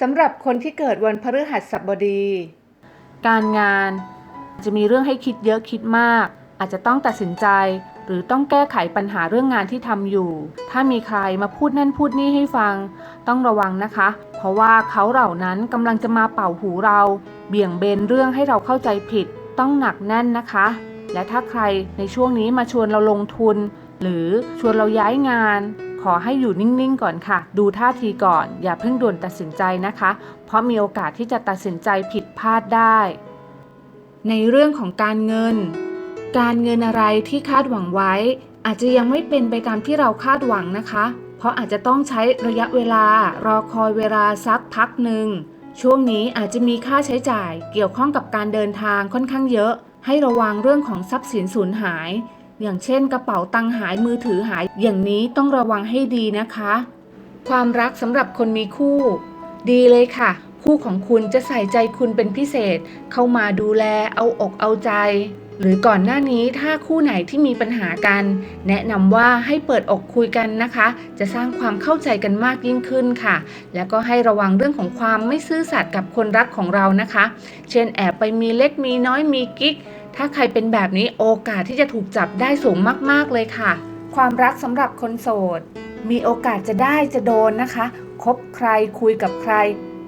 สำหรับคนที่เกิดวันพฤหัสบดี การงานจะมีเรื่องให้คิดเยอะคิดมาก อาจจะต้องตัดสินใจ หรือต้องแก้ไขปัญหาเรื่องงานที่ทำอยู่ ถ้ามีใครมาพูดนั่นพูดนี่ให้ฟัง ต้องระวังนะคะ เพราะว่าเขาเหล่านั้นกำลังจะมาเป่าหูเรา เบี่ยงเบนเรื่องให้เราเข้าใจผิด ต้องหนักแน่นนะคะ และถ้าใครในช่วงนี้มาชวนเราลงทุน หรือชวนเราย้ายงาน ขอให้อยู่นิ่งๆก่อนค่ะ ดูท่าทีก่อน อย่าเพิ่งด่วนตัดสินใจนะคะ เพราะมีโอกาสที่จะตัดสินใจผิดพลาดได้ ในเรื่องของการเงิน การเงินอะไรที่คาดหวังไว้ อาจจะยังไม่เป็นไปตามที่เราคาดหวังนะคะ เพราะอาจจะต้องใช้ระยะเวลารอคอยเวลาสักพักหนึ่งช่วงนี้อาจจะมีค่าใช้จ่ายเกี่ยวข้องกับการเดินทางค่อนข้างเยอะ ให้ระวังเรื่องของทรัพย์สินสูญหาย อย่างเช่นกระเป๋าตังค์หายมือถือหายอย่างนี้ต้องระวังให้ดีนะคะ ความรักสำหรับคนมีคู่ ดีเลยค่ะ คู่ของคุณจะใส่ใจคุณเป็นพิเศษ เข้ามาดูแลเอาอกเอาใจ หรือก่อนหน้านี้ถ้าคู่ไหนที่มีปัญหากัน แนะนำว่าให้เปิดอกคุยกันนะคะ จะสร้างความเข้าใจกันมากยิ่งขึ้นค่ะ แล้วก็ให้ระวังเรื่องของความไม่ซื่อสัตย์กับคนรักของเรานะคะ เช่นแอบไปมีเล็กมีน้อยมีกิ๊กถ้าใครเป็นแบบนี้โอกาสที่จะถูกจับได้สูงมาก ๆ เลยค่ะ ความรักสำหรับคนโสด มีโอกาสจะได้จะโดนนะคะ คบใครคุยกับใคร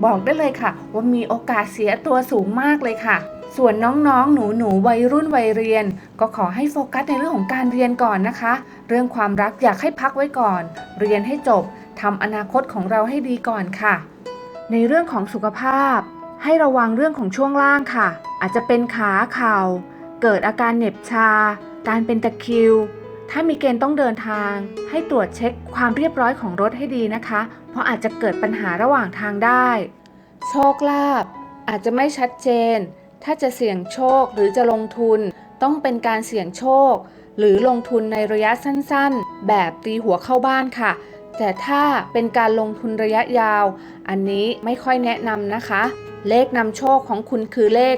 บอกได้เลยค่ะ ว่ามีโอกาสเสียตัวสูงมากเลยค่ะ ส่วนน้องๆหนูหนูๆ วัยรุ่นวัยเรียน ก็ขอให้โฟกัสในเรื่องของการเรียนก่อนนะคะ เรื่องความรักอยากให้พักไว้ก่อน เรียนให้จบทำอนาคตของเราให้ดีก่อนค่ะ ในเรื่องของสุขภาพ ให้ระวังเรื่องของช่วงล่างค่ะ อาจจะเป็นขาเข่าเกิดอาการเหน็บชา การเป็นตะคริว ถ้ามีเกณฑ์ต้องเดินทาง ให้ตรวจเช็คความเรียบร้อยของรถให้ดีนะคะ เพราะอาจจะเกิดปัญหาระหว่างทางได้ โชคลาภอาจจะไม่ชัดเจน ถ้าจะเสี่ยงโชคหรือจะลงทุน ต้องเป็นการเสี่ยงโชค หรือลงทุนในระยะสั้นๆ แบบตีหัวเข้าบ้านค่ะ แต่ถ้าเป็นการลงทุนระยะยาว อันนี้ไม่ค่อยแนะนำนะคะ เลขนำโชคของคุณคือเลข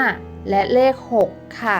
5 และเลข 6 ค่ะ